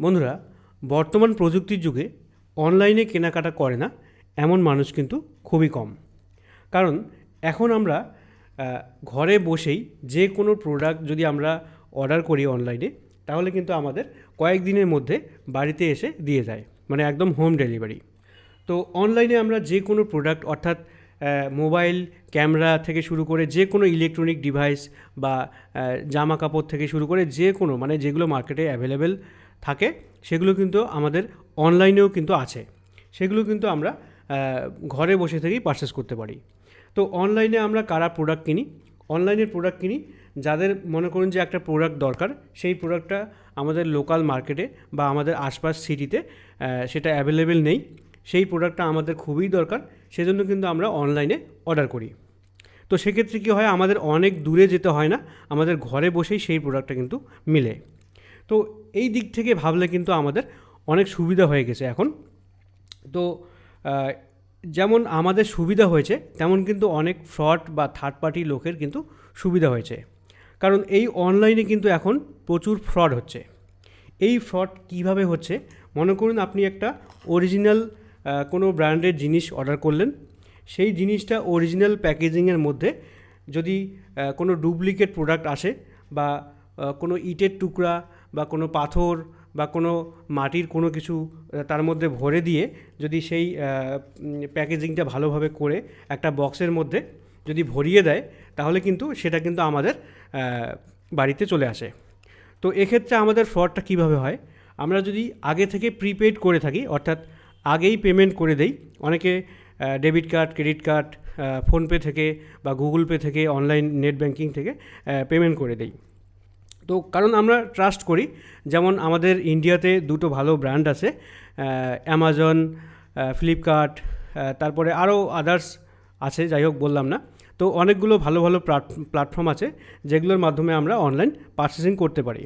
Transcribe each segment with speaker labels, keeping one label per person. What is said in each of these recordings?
Speaker 1: বন্ধুরা, বর্তমান প্রযুক্তির যুগে অনলাইনে কেনাকাটা করে না, এমন মানুষ কিন্তু খুবই কম। কারণ এখন আমরা ঘরে বসেই যে কোনো প্রোডাক্ট যদি আমরা অর্ডার করি অনলাইনে তাহলে কিন্তু আমাদের কয়েকদিনের মধ্যে বাড়িতে এসে দিয়ে যায় মানে একদম হোম ডেলিভারি তো অনলাইনে আমরা যে কোনো প্রোডাক্ট অর্থাৎ মোবাইল ক্যামেরা থেকে শুরু করে যে কোনো ইলেকট্রনিক ডিভাইস বা জামা কাপড় থেকে শুরু করে যে কোনো মানে যেগুলো মার্কেটে অ্যাভেলেবেল থাকে, সেগুলো কিন্তু আমাদের অনলাইনেও কিন্তু আছে। সেগুলো কিন্তু আমরা ঘরে বসে থেকেই পারচেস করতে পারি। তো অনলাইনে আমরা কারা প্রোডাক্ট কিনি? অনলাইনের প্রোডাক্ট কিনি, যাদের মনে করুন যে একটা প্রোডাক্ট দরকার, সেই প্রোডাক্টটা আমাদের লোকাল মার্কেটে বা আমাদের আশপাশ সিটিতে সেটা অ্যাভেলেবেল নেই। সেই প্রোডাক্টটা আমাদের খুবই দরকার, সেজন্য কিন্তু আমরা অনলাইনে অর্ডার করি। তো সেক্ষেত্রে কী হয়, আমাদের অনেক দূরে যেতে হয় না, আমাদের ঘরে বসেই সেই প্রোডাক্টটা কিন্তু মিলে। তো এই দিক থেকে ভাবলে কিন্তু আমাদের অনেক সুবিধা হয়ে গেছে এখন। তো যেমন আমাদের সুবিধা হয়েছে, তেমন কিন্তু অনেক ফ্রড বা থার্ড পার্টি লোকের কিন্তু সুবিধা হয়েছে। কারণ এই অনলাইনে কিন্তু এখন প্রচুর ফ্রড হচ্ছে। এই ফ্রড কীভাবে হচ্ছে? মনে করুন আপনি একটা অরিজিনাল কোনো ব্র্যান্ডের জিনিস অর্ডার করলেন। সেই জিনিসটা অরিজিনাল প্যাকেজিংয়ের মধ্যে যদি কোনো ডুপ্লিকেট প্রোডাক্ট আসে বা কোনো ইটের টুকরা বা কোনো পাথর বা কোনো মাটির কোনো কিছু তার মধ্যে ভরে দিয়ে যদি সেই প্যাকেজিংটা ভালোভাবে করে একটা বক্সের মধ্যে যদি ভরিয়ে দেয়, তাহলে কিন্তু সেটা কিন্তু আমাদের বাড়িতে চলে আসে। তো এক্ষেত্রে আমাদের ফ্রডটা কীভাবে হয়? আমরা যদি আগে থেকে প্রিপেড করে থাকি, অর্থাৎ আগেই পেমেন্ট করে দেই, অনেকে debit card, credit card PhonePe থেকে বা গুগল পে থেকে, অনলাইন নেট ব্যাঙ্কিং থেকে পেমেন্ট করে দেই। তো কারণ আমরা ট্রাস্ট করি। যেমন আমাদের ইন্ডিয়াতে দুটো ভালো ব্র্যান্ড আছে অ্যামাজন ফ্লিপকার্ট তারপরে আরও আদার্স আছে, যাই হোক বললাম না। তো অনেকগুলো ভালো ভালো প্ল্যাটফর্ম আছে, যেগুলোর মাধ্যমে আমরা অনলাইন পারচেসিং করতে পারি।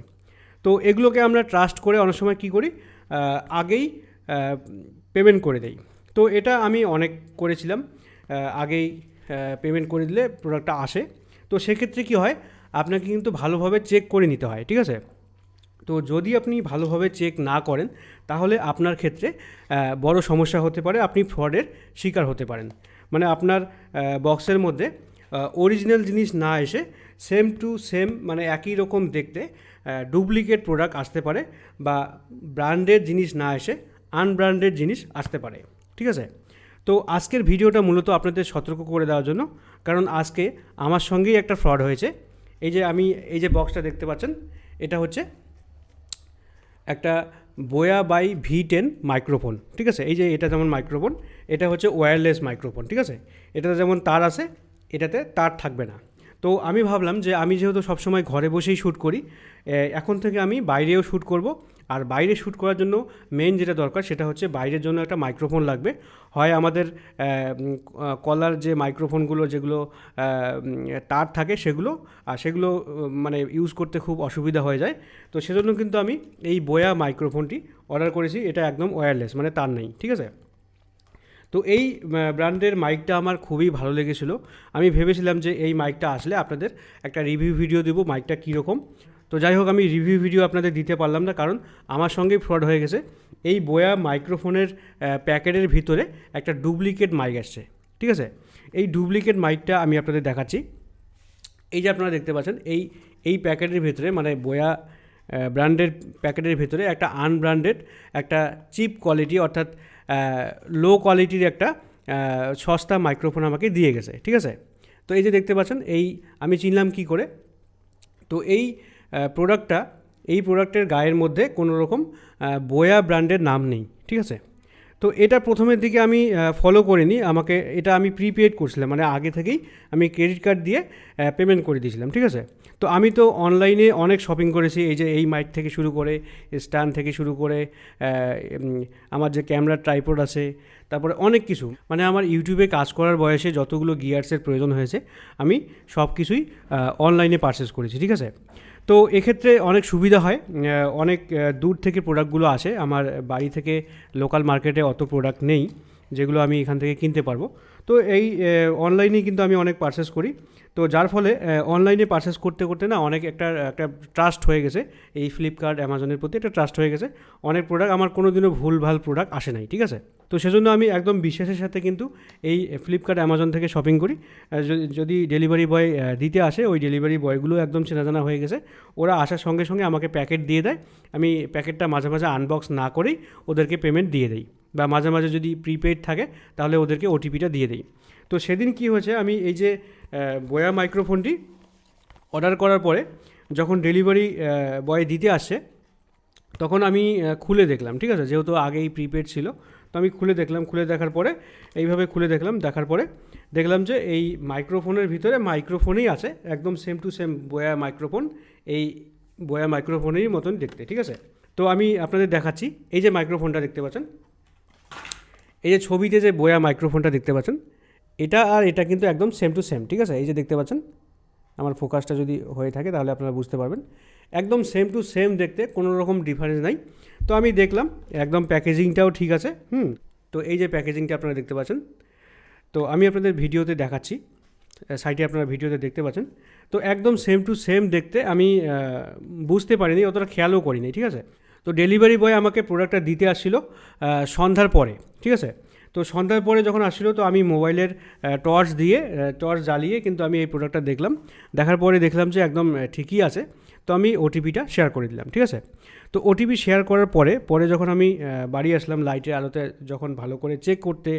Speaker 1: তো এগুলোকে আমরা ট্রাস্ট করে অনেক সময় কী করি? আগেই পেমেন্ট করে দেই। তো এটা আমি অনেক করেছিলাম। আগেই পেমেন্ট করে দিলে প্রোডাক্টটা আসে। তো সেক্ষেত্রে কী হয়? আপনাকে কিন্তু ভালোভাবে চেক করে নিতে হয়, ঠিক আছে? তো যদি আপনি ভালোভাবে চেক না করেন, তাহলে আপনার ক্ষেত্রে বড় সমস্যা হতে পারে, আপনি ফ্রডের শিকার হতে পারেন। মানে আপনার বক্সের মধ্যে অরিজিনাল জিনিস না এসে সেম টু সেম মানে একই রকম দেখতে ডুপ্লিকেট প্রোডাক্ট আসতে পারে বা ব্র্যান্ডের জিনিস না এসে আনব্র্যান্ডেড জিনিস আসতে পারে, ঠিক আছে? তো আজকের ভিডিওটা মূলত আপনাদের সতর্ক করে দেওয়ার জন্য, কারণ আজকে আমার সঙ্গেই একটা ফ্রড হয়েছে। এই যে আমি এই যে বক্সটা দেখতে পাচ্ছেন, এটা হচ্ছে একটা Boya by V ten microphone ঠিক আছে? এই যে এটা যেমন মাইক্রোফোন এটা হচ্ছে ওয়্যারলেস মাইক্রোফোন ঠিক আছে? এটাতে যেমন তার আছে, এটাতে তার থাকবে না। তো আমি ভাবলাম যে আমি যেহেতু সবসময় ঘরে বসেই শ্যুট করি এখন থেকে আমি বাইরেও শ্যুট করব। আর বাইরে শ্যুট করার জন্য মেন যেটা দরকার সেটা হচ্ছে বাইরের জন্য একটা মাইক্রোফোন লাগবে। হয় আমাদের কলার যে মাইক্রোফোনগুলো যেগুলো তার থাকে সেগুলো, আর সেগুলো মানে ইউজ করতে খুব অসুবিধা হয়ে যায়। তো সেজন্য কিন্তু আমি এই বোয়া মাইক্রোফোনটি অর্ডার করেছি। এটা একদম ওয়্যারলেস মানে তার নেই, ঠিক আছে? তো এই ব্র্যান্ডের মাইকটা আমার খুবই ভালো লেগেছিল। আমি ভেবেছিলাম যে এই মাইকটা আসলে আপনাদের একটা রিভিউ ভিডিও দেবো মাইকটা কীরকম। তো যাই হোক, আমি রিভিউ ভিডিও আপনাদের দিতে পারলাম না, কারণ আমার সঙ্গেই ফ্রড হয়ে গেছে। এই বয়া মাইক্রোফোনের প্যাকেটের ভিতরে একটা ডুপ্লিকেট মাইক আসছে, ঠিক আছে? এই ডুপ্লিকেট মাইকটা আমি আপনাদের দেখাচ্ছি। এই যে আপনারা দেখতে পাচ্ছেন, এই এই প্যাকেটের ভিতরে মানে বয়া ব্র্যান্ডের প্যাকেটের ভিতরে একটা আনব্র্যান্ডেড একটা চিপ কোয়ালিটি অর্থাৎ লো কোয়ালিটির একটা সস্তা মাইক্রোফোন আমাকে দিয়ে গেছে, ঠিক আছে? তো এই যে দেখতে পাচ্ছেন, এই আমি চিনলাম কি করে? তো এই প্রোডাক্টটা এই প্রোডাক্টের গায়ের মধ্যে কোনো রকম বোয়া ব্র্যান্ডের নাম নেই, ঠিক আছে? তো এটা প্রথমের দিকে আমি ফলো করিনি, আমাকে এটা আমি প্রিপেড করছিলাম মানে আগে থেকেই আমি ক্রেডিট কার্ড দিয়ে পেমেন্ট করে দিয়েছিলাম, ঠিক আছে? তো আমি তো অনলাইনে অনেক শপিং করেছি, এই যে এই মাইক থেকে শুরু করে স্ট্যান্ড থেকে শুরু করে আমার যে ক্যামেরার ট্রাইপড আছে, তারপরে অনেক কিছু মানে আমার ইউটিউবে কাজ করার বয়সে যতগুলো গিয়ার্সের প্রয়োজন হয়েছে, আমি সব কিছুই অনলাইনে পারচেস করেছি, ঠিক আছে? তো এক্ষেত্রে অনেক সুবিধা হয়। অনেক দূর থেকে প্রোডাক্টগুলো আসে। আমার বাড়ি থেকে লোকাল মার্কেটে অত প্রোডাক্ট নেই, যেগুলো আমি এখান থেকে কিনতে পারব। তো এই অনলাইনে কিন্তু আমি অনেক পারচেস করি। তো যার ফলে অনলাইনে পারচেস করতে করতে না অনেক একটা একটা ট্রাস্ট হয়ে গেছে। এই ফ্লিপকার্ট অ্যামাজনের প্রতি একটা ট্রাস্ট হয়ে গেছে। অনেক প্রোডাক্ট আমার কোনো দিনও ভুল ভালো প্রোডাক্ট আসে নাই, ঠিক আছে? তো সেজন্য আমি একদম বিশ্বাসের সাথে কিন্তু এই ফ্লিপকার্ট অ্যামাজন থেকে শপিং করি। যদি ডেলিভারি বয় দিতে আসে, ওই ডেলিভারি বয়গুলো একদম চেনাজানা হয়ে গেছে। ওরা আসার সঙ্গে সঙ্গে আমাকে প্যাকেট দিয়ে দেয়। আমি প্যাকেটটা মাঝে মাঝে আনবক্স না করেই ওদেরকে পেমেন্ট দিয়ে দিই। বা মাঝে মাঝে যদি প্রিপেড থাকে, তাহলে ওদেরকে ওটিপিটা দিয়ে দিই। তো সেদিন কি হয়েছে, আমি এই যে বয়া মাইক্রোফোনটি অর্ডার করার পরে যখন ডেলিভারি বয় দিতে আসছে, তখন আমি খুলে দেখলাম, ঠিক আছে? যেহেতু আগেই প্রিপেড ছিল, তো আমি খুলে দেখলাম, খুলে দেখার পরে, এইভাবে খুলে দেখলাম, দেখার পরে দেখলাম যে এই মাইক্রোফোনের ভিতরে মাইক্রোফোনই আছে, একদম same to same Boya microphone এই বয়া মাইক্রোফোনেরই মতন দেখতে, ঠিক আছে? তো আমি আপনাদের দেখাচ্ছি, এই যে মাইক্রোফোনটা দেখতে পাচ্ছেন এই যে ছবিতে যে বয়া মাইক্রোফোনটা দেখতে পাচ্ছেন, এটা আর এটা কিন্তু একদম সেম টু সেম ঠিক আছে? এই যে দেখতে পাচ্ছেন, আমার ফোকাসটা যদি হয়ে থাকে তাহলে আপনারা বুঝতে পারবেন। একদম সেম টু সেম দেখতে, কোনো রকম ডিফারেন্স নাই। তো আমি দেখলাম, একদম প্যাকেজিংটাও ঠিক আছে, হুম? তো এই যে প্যাকেজিংটা আপনারা দেখতে পাচ্ছেন, তো আমি আপনাদের ভিডিওতে দেখাচ্ছি সাইটে আপনারা ভিডিওতে দেখতে পাচ্ছেন। তো একদম সেম টু সেম দেখতে আমি বুঝতে পারিনি, অতটা খেয়ালও করিনি, ঠিক আছে? তো ডেলিভারি বয় আমাকে প্রোডাক্টটা দিতে আসছিল সন্ধ্যার পরে, ঠিক আছে? তো সন্ধ্যার পরে যখন আসছিল, তো আমি মোবাইলের টর্চ দিয়ে টর্চ জ্বালিয়ে কিন্তু আমি এই প্রোডাক্টটা দেখলাম। দেখার পরে দেখলাম যে একদম ঠিকই আছে। তো আমি ওটিপিটা শেয়ার করে দিলাম, ঠিক আছে? তো ওটিপি শেয়ার করার পরে পরে যখন আমি বাড়ি আসলাম লাইটের আলোতে যখন ভালো করে চেক করতে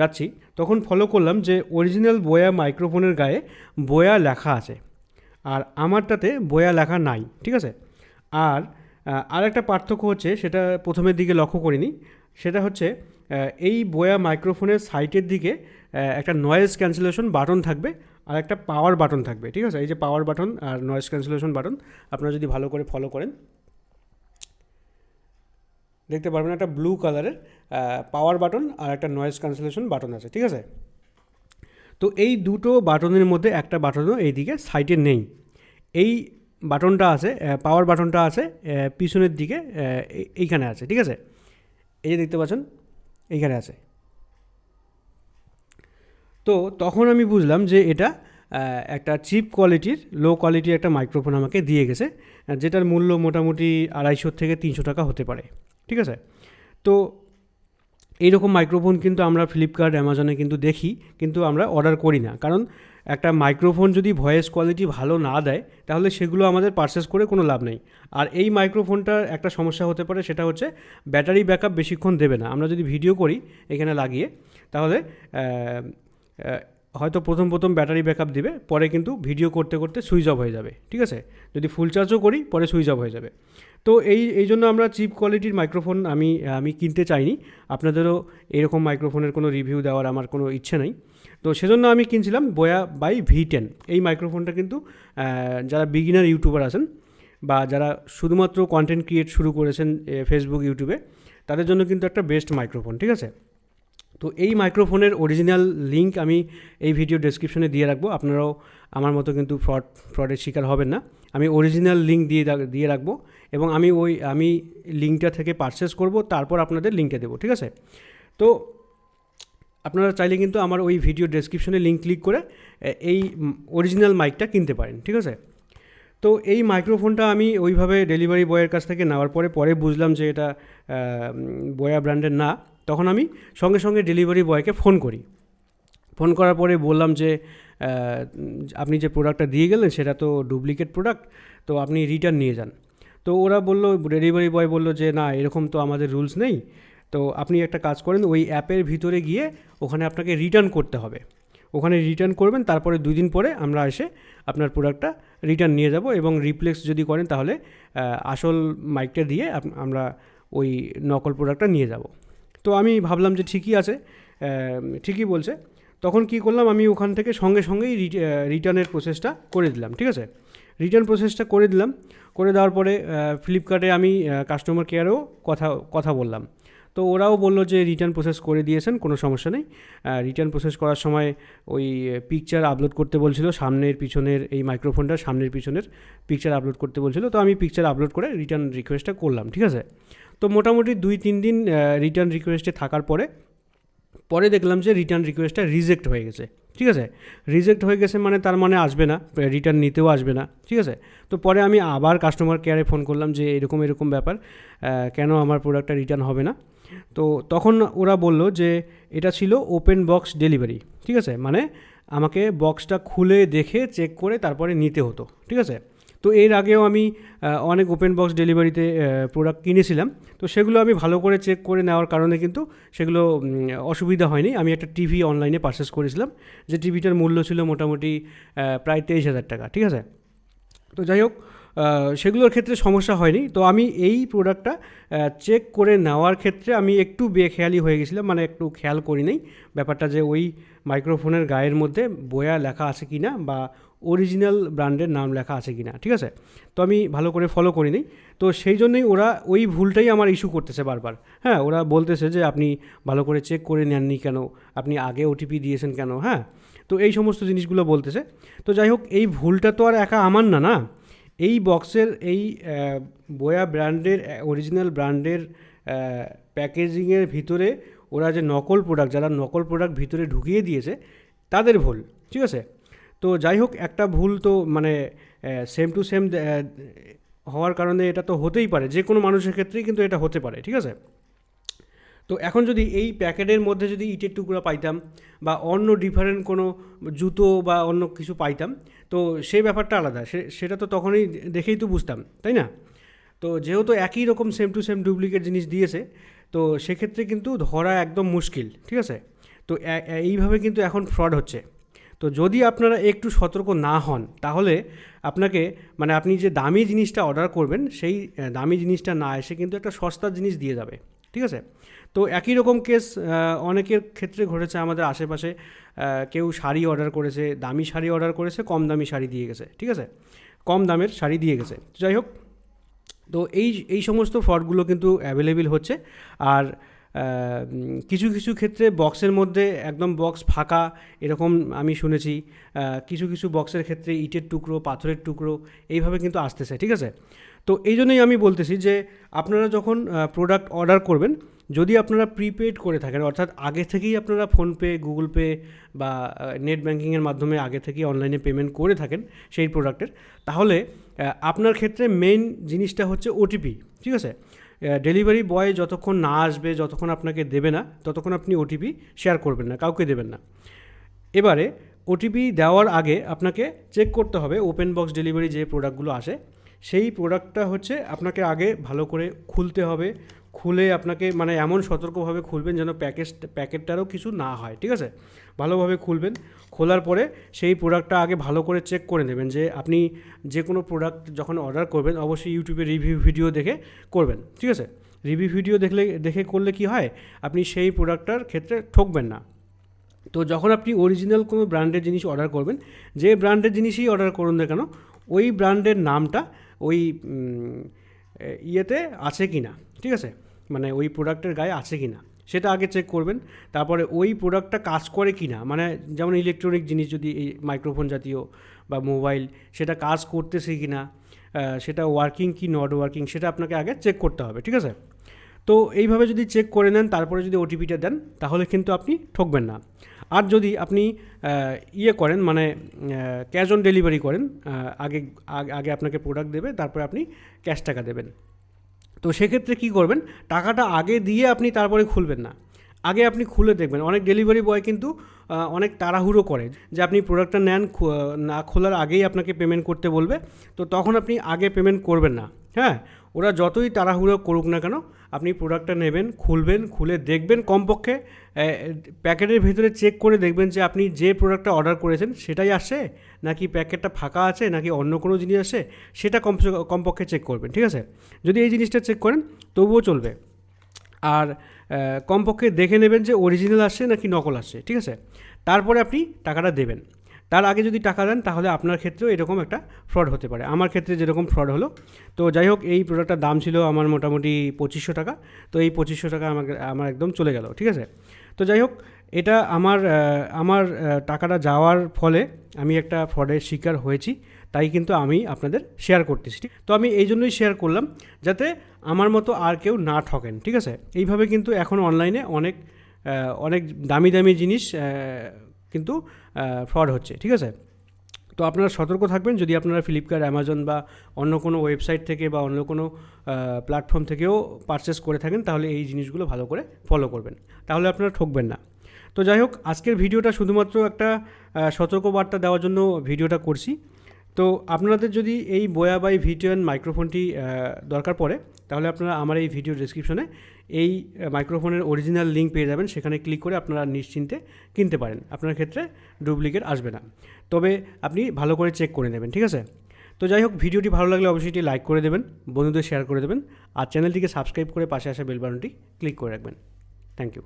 Speaker 1: যাচ্ছি, তখন ফলো করলাম যে অরিজিনাল বয়া মাইক্রোফোনের গায়ে বয়া লেখা আছে। আর আমারটাতে বয়া লেখা নাই, ঠিক আছে? আর আর একটা পার্থক্য হচ্ছে, সেটা প্রথমের দিকে লক্ষ্য করিনি, সেটা হচ্ছে এই বয়া মাইক্রোফোনের সাইটের দিকে একটা নয়েজ ক্যান্সেলেশন বাটন থাকবে আর একটা পাওয়ার বাটন থাকবে, ঠিক আছে? এই যে পাওয়ার বাটন আর নয়েজ ক্যান্সেলেশন বাটন আপনারা যদি ভালো করে ফলো করেন, দেখতে পারবেন একটা ব্লু কালারের পাওয়ার বাটন আর একটা নয়েজ ক্যান্সেলেশন বাটন আছে, ঠিক আছে? তো এই দুটো বাটনের মধ্যে একটা বাটনও এইদিকে সাইটে নেই। এই বাটনটা আছে পাওয়ার বাটনটা আছে পিছনের দিকে এইখানে আছে, ঠিক আছে? এই যে দেখতে পাচ্ছেন, এইখানে আছে। তো তখন আমি বুঝলাম যে এটা একটা চিপ কোয়ালিটির লো কোয়ালিটির একটা মাইক্রোফোন আমাকে দিয়ে গেছে, যেটার মূল্য মোটামুটি আড়াইশো থেকে তিনশো টাকা হতে পারে, ঠিক আছে? তো এইরকম মাইক্রোফোন কিন্তু আমরা ফ্লিপকার্ট অ্যামাজনে কিন্তু দেখি, কিন্তু আমরা অর্ডার করি না, কারণ একটা মাইক্রোফোন যদি ভয়েস কোয়ালিটি ভালো না দেয়, তাহলে সেগুলো আমাদের পারচেস করে কোনো লাভ নেই। আর এই মাইক্রোফোনটার একটা সমস্যা হতে পারে, সেটা হচ্ছে ব্যাটারি ব্যাকআপ বেশিক্ষণ দেবে না। আমরা যদি ভিডিও করি এখানে লাগিয়ে, তাহলে হয়তো প্রথম প্রথম ব্যাটারি ব্যাকআপ দিবে, পরে কিন্তু ভিডিও করতে করতে সুইচ অফ হয়ে যাবে, ঠিক আছে? যদি ফুল চার্জও করি, পরে সুইচ অফ হয়ে যাবে। তো এই এই জন্য আমরা চিপ কোয়ালিটির মাইক্রোফোন আমি আমি কিনতে চাইনি। আপনাদেরও এরকম মাইক্রোফোনের কোনো রিভিউ দেওয়ার আমার কোনো ইচ্ছে নেই। তো সেজন্য আমি কিনছিলাম বয়া বাই ভি টেন। এই মাইক্রোফোনটা কিন্তু যারা বিগিনার ইউটিউবার আছেন বা যারা শুধুমাত্র কন্টেন্ট ক্রিয়েট শুরু করেছেন ফেসবুক ইউটিউবে তাদের জন্য কিন্তু একটা বেস্ট মাইক্রোফোন ঠিক আছে? তো এই মাইক্রোফোনের অরিজিনাল লিঙ্ক আমি এই ভিডিও ডেসক্রিপশনে দিয়ে রাখব। আপনারাও আমার মতো কিন্তু ফ্রড ফ্রডের শিকার হবেন না। আমি অরিজিনাল লিঙ্ক দিয়ে দিয়ে রাখব এবং আমি ওই, আমি লিঙ্কটা থেকে পারচেস করব, তারপর আপনাদের লিঙ্কটা দেবো, ঠিক আছে? তো আপনারা চাইলে কিন্তু আমার ওই ভিডিও ডেসক্রিপশনে লিঙ্ক ক্লিক করে এই অরিজিনাল মাইকটা কিনতে পারেন, ঠিক আছে? তো এই মাইক্রোফোনটা আমি ওইভাবে ডেলিভারি বয়ের কাছ থেকে নেওয়ার পরে পরে বুঝলাম যে এটা বয়া ব্র্যান্ডের না। তখন আমি সঙ্গে সঙ্গে ডেলিভারি বয়কে ফোন করি। ফোন করার পরে বললাম যে আপনি যে প্রোডাক্টটা দিয়ে গেলেন সেটা তো ডুপ্লিকেট প্রোডাক্ট তো আপনি রিটার্ন নিয়ে যান। তো ওরা বলল ডেলিভারি বয় বলল যে, না, এরকম তো আমাদের রুলস নেই। তো আপনি একটা কাজ করেন, ওই অ্যাপের ভিতরে গিয়ে ওখানে আপনাকে রিটার্ন করতে হবে। ওখানে রিটার্ন করবেন, তারপরে দুই দিন পরে আমরা এসে আপনার প্রোডাক্টটা রিটার্ন নিয়ে যাব এবং রিপ্লেস যদি করেন তাহলে আসল মাইকটা দিয়ে আমরা ওই নকল প্রোডাক্টটা নিয়ে যাব। তো আমি ভাবলাম যে ঠিকই আছে ঠিকই বলছে। তখন কি করলাম, আমি ওখান থেকে সঙ্গে সঙ্গেই রিটার্নের প্রসেসটা করে দিলাম, ঠিক আছে? রিটার্ন প্রসেসটা করে দিলাম, করে দেওয়ার পরে ফ্লিপকার্টে আমি কাস্টমার কেয়ারেও কথা কথা বললাম। তো ওরাও বলল যে রিটার্ন প্রসেস করে দিয়েছেন, কোনো সমস্যা নেই। রিটার্ন প্রসেস করার সময় ওই পিকচার আপলোড করতে বলছিল, সামনের পিছনের এই মাইক্রোফোনটা সামনের পিছনের পিকচার আপলোড করতে বলছিল। তো আমি পিকচার আপলোড করে রিটার্ন রিকোয়েস্টটা করলাম, ঠিক আছে? তো মোটামুটি দুই তিন দিন রিটার্ন রিকোয়েস্টে থাকার পরে পরে দেখলাম যে রিটার্ন রিকোয়েস্টটা রিজেক্ট হয়ে গেছে, ঠিক আছে? রিজেক্ট হয়ে গেছে মানে তার মানে আসবে না রিটার্ন নিতেও আসবে না, ঠিক আছে? তো পরে আমি আবার কাস্টমার কেয়ারে ফোন করলাম যে এরকম এরকম ব্যাপার কেন আমার প্রোডাক্টটা রিটার্ন হবে না? তো তখন ওরা বলল যে এটা ছিল ওপেন বক্স ডেলিভারি ঠিক আছে? মানে আমাকে বক্সটা খুলে দেখে চেক করে তারপরে নিতে হতো, ঠিক আছে? তো এর আগেও আমি অনেক ওপেন বক্স ডেলিভারিতে প্রোডাক্ট কিনেছিলাম। তো সেগুলো আমি ভালো করে চেক করে নেওয়ার কারণে কিন্তু সেগুলো অসুবিধা হয়নি। আমি একটা টিভি অনলাইনে পারচেস করেছিলাম, যে টিভিটার মূল্য ছিল মোটামুটি প্রায় তেইশ হাজার টাকা, ঠিক আছে? তো যাই হোক সেগুলোর ক্ষেত্রে সমস্যা হয়নি। তো আমি এই প্রোডাক্টটা চেক করে নেওয়ার ক্ষেত্রে আমি একটু বেখেয়ালি হয়ে গেছিলাম মানে একটু খেয়াল করি নাই। ব্যাপারটা যে ওই মাইক্রোফোনের গায়ের মধ্যে বয়া লেখা আছে কি না বা অরিজিনাল ব্র্যান্ডের নাম লেখা আছে কি না ঠিক আছে? তো আমি ভালো করে ফলো করি করিনি তো সেই জন্যই ওরা ওই ভুলটাই আমার ইস্যু করতেছে বারবার। হ্যাঁ ওরা বলতেছে যে আপনি ভালো করে চেক করে নেননি কেন? আপনি আগে ওটিপি দিয়েছেন কেন? হ্যাঁ তো এই সমস্ত জিনিসগুলো বলতেছে। তো যাই হোক, এই ভুলটা তো আর একা আমার না না? এই বক্সের এই বয়া ব্র্যান্ডের অরিজিনাল ব্র্যান্ডের প্যাকেজিংয়ের ভিতরে ওরা যে নকল প্রোডাক্ট যারা নকল প্রোডাক্ট ভিতরে ঢুকিয়ে দিয়েছে, তাদের ভুল, ঠিক আছে? তো যাই হোক, একটা ভুল তো মানে সেম টু সেম হওয়ার কারণে এটা তো হতেই পারে, যে কোনো মানুষের ক্ষেত্রেই কিন্তু এটা হতে পারে, ঠিক আছে? তো এখন যদি এই প্যাকেটের মধ্যে যদি ইটের টুকরা পাইতাম বা অন্য ডিফারেন্ট কোনো জুতো বা অন্য কিছু পাইতাম তো সেই ব্যাপারটা আলাদা। সেটা তো তখনই দেখেই তো বুঝতাম, তাই না? তো যেহেতু একই রকম সেম টু সেম ডুপ্লিকেট জিনিস দিয়েছে, তো সেক্ষেত্রে কিন্তু ধরা একদম মুশকিল, ঠিক আছে? তো এইভাবে কিন্তু এখন ফ্রড হচ্ছে। তো যদি আপনারা একটু সতর্ক না হন, তাহলে আপনাকে মানে আপনি যে দামি জিনিসটা অর্ডার করবেন, সেই দামি জিনিসটা না এসে কিন্তু একটা সস্তা জিনিস দিয়ে যাবে, ঠিক আছে? তো একই রকম কেস অনেকের ক্ষেত্রে ঘটেছে আমাদের আশেপাশে। কেউ শাড়ি অর্ডার করেছে, দামি শাড়ি অর্ডার করেছে, কম দামি শাড়ি দিয়ে গেছে, ঠিক আছে? কম দামের শাড়ি দিয়ে গেছে। যাই হোক, তো এই এই সমস্ত ফ্রডগুলো কিন্তু অ্যাভেলেবেল হচ্ছে। আর কিছু কিছু ক্ষেত্রে বক্সের মধ্যে একদম বক্স ফাঁকা, এরকম আমি শুনেছি। কিছু কিছু বক্সের ক্ষেত্রে ইটের টুকরো, পাথরের টুকরো, এইভাবে কিন্তু আসতেছে, ঠিক আছে? তো এই জন্যই আমি বলতেছি যে, আপনারা যখন প্রোডাক্ট অর্ডার করবেন যদি আপনারা প্রিপেড করে থাকেন, অর্থাৎ আগে থেকেই আপনারা ফোনপে গুগল পে বা নেট ব্যাঙ্কিংয়ের মাধ্যমে আগে থেকেই অনলাইনে পেমেন্ট করে থাকেন সেই প্রোডাক্টের তাহলে আপনার ক্ষেত্রে মেইন জিনিসটা হচ্ছে ওটিপি ঠিক আছে? ডেলিভারি বয় যতক্ষণ না আসবে, যতক্ষণ আপনাকে দেবে না, ততক্ষণ আপনি ওটিপি শেয়ার করবেন না, কাউকে দেবেন না। এবারে ওটিপি দেওয়ার আগে আপনাকে চেক করতে হবে ওপেন বক্স ডেলিভারি যে প্রোডাক্টগুলো আসে, সেই প্রোডাক্টটা হচ্ছে আপনাকে আগে ভালো করে খুলতে হবে খুলে আপনাকে মানে এমন সতর্কভাবে খুলবেন যেন প্যাকেজ, প্যাকেটটারও কিছু না হয়, ঠিক আছে? ভালোভাবে খুলবেন, খোলার পরে সেই প্রোডাক্টটা আগে ভালো করে চেক করে নেবেন যে আপনি যে কোনো প্রোডাক্ট যখন অর্ডার করবেন, অবশ্যই ইউটিউবে রিভিউ ভিডিও দেখে করবেন, ঠিক আছে? রিভিউ ভিডিও দেখলে, দেখে করলে কি হয়? আপনি সেই প্রোডাক্টটার ক্ষেত্রে ঠকবেন না। তো যখন আপনি অরিজিনাল কোনো ব্র্যান্ডের জিনিস অর্ডার করবেন, যে ব্র্যান্ডের জিনিসই অর্ডার করুন না কেন, ওই ব্র্যান্ডের নামটা ওই ইয়েতে আছে কি না ঠিক আছে? মানে ওই প্রোডাক্টের গায়ে আছে কি না সেটা আগে চেক করবেন। তারপরে ওই প্রোডাক্টটা কাজ করে কি না মানে যেমন ইলেকট্রনিক জিনিস যদি এই মাইক্রোফোন জাতীয় বা মোবাইল সেটা কাজ করতেছে কি না সেটা ওয়ার্কিং কি নট ওয়ার্কিং সেটা আপনাকে আগে চেক করতে হবে, ঠিক আছে? তো এইভাবে যদি চেক করে নেন, তারপরে যদি ওটিপিটা দেন, তাহলে কিন্তু আপনি ঠকবেন না। আর যদি আপনি ইয়ে করেন মানে ক্যাশ অন ডেলিভারি করেন আগে, আগে- আপনাকে প্রোডাক্ট দেবে, তারপরে আপনি ক্যাশ টাকা দেবেন। তো সেক্ষেত্রে কী করবেন? টাকাটা আগে দিয়ে আপনি তারপরে খুলবেন না। আগে আপনি খুলে দেখবেন। অনেক ডেলিভারি বয় কিন্তু অনেক তাড়াহুড়ো করে যে আপনি প্রোডাক্টটা নেন না খোলার আগেই আপনাকে পেমেন্ট করতে বলবে। তো তখন আপনি আগে পেমেন্ট করবেন না। হ্যাঁ? ওরা যতই তাড়াহুড়ো করুক না কেন, আপনি প্রোডাক্টটা নেবেন, খুলবেন, খুলে দেখবেন কমপক্ষে প্যাকেটের ভিতরে চেক করে দেখবেন যে আপনি যে প্রোডাক্টটা অর্ডার করেছেন সেটাই আসে? নাকি প্যাকেটটা ফাঁকা আছে? নাকি অন্য কোনো জিনিস আসে? সেটা কম কমপক্ষে চেক করবেন, ঠিক আছে? যদি এই জিনিসটা চেক করেন, তবুও চলবে। আর কমপক্ষে দেখে নেবেন যে অরিজিনাল আসছে নাকি নকল আসছে ঠিক আছে? তারপরে আপনি টাকাটা দেবেন। তার আগে যদি টাকা দেন, তাহলে আপনার ক্ষেত্রেও এরকম একটা ফ্রড হতে পারে। আমার ক্ষেত্রে যেরকম ফ্রড হলো, তো যাই হোক, এই প্রোডাক্টটার দাম ছিল আমার মোটামুটি পঁচিশশো টাকা, তো এই পঁচিশশো টাকা আমাকে আমার একদম চলে গেল, ঠিক আছে? তো যাই হোক, এটা আমার আমার টাকাটা যাওয়ার ফলে আমি একটা ফ্রডের শিকার হয়েছি, তাই কিন্তু আমি আপনাদের শেয়ার করতেছি, ঠিক? তো আমি এই জন্যই শেয়ার করলাম, যাতে আমার মতো আর কেউ না ঠকেন, ঠিক আছে? এইভাবে কিন্তু এখন অনলাইনে অনেক অনেক দামি দামি জিনিস কিন্তু ফ্রড হচ্ছে, ঠিক আছে? তো আপনারা সতর্ক থাকবেন, যদি আপনারা ফ্লিপকার্ট অ্যামাজন বা অন্য কোনো ওয়েবসাইট থেকে বা অন্য কোনো প্ল্যাটফর্ম থেকেও পারচেস করে থাকেন, তাহলে এই জিনিসগুলো ভালো করে ফলো করবেন। তাহলে আপনারা ঠকবেন না। তো যাই হোক, আজকের ভিডিওটা শুধুমাত্র একটা সতর্কবার্তা দেওয়ার জন্য ভিডিওটা করছি। তো আপনাদের যদি এই বোয়া বাই ভিডিওন মাইক্রোফোনটি দরকার পড়ে, তাহলে আপনারা আমার এই ভিডিও ডিসক্রিপশনে এই মাইক্রোফোনের অরিজিনাল লিঙ্ক পেয়ে যাবেন। সেখানে ক্লিক করে আপনারা নিশ্চিন্তে কিনতে পারেন। আপনার ক্ষেত্রে ডুপ্লিকেট আসবে না। তবে আপনি ভালো করে চেক করে নেবেন, ঠিক আছে? তো যাই হোক, ভিডিওটি ভালো লাগলে অবশ্যই এটি লাইক করে দেবেন, বন্ধুদের শেয়ার করে দেবেন, আর চ্যানেলটিকে সাবস্ক্রাইব করে পাশে আসা বেল বাটনটি ক্লিক করে রাখবেন। Thank you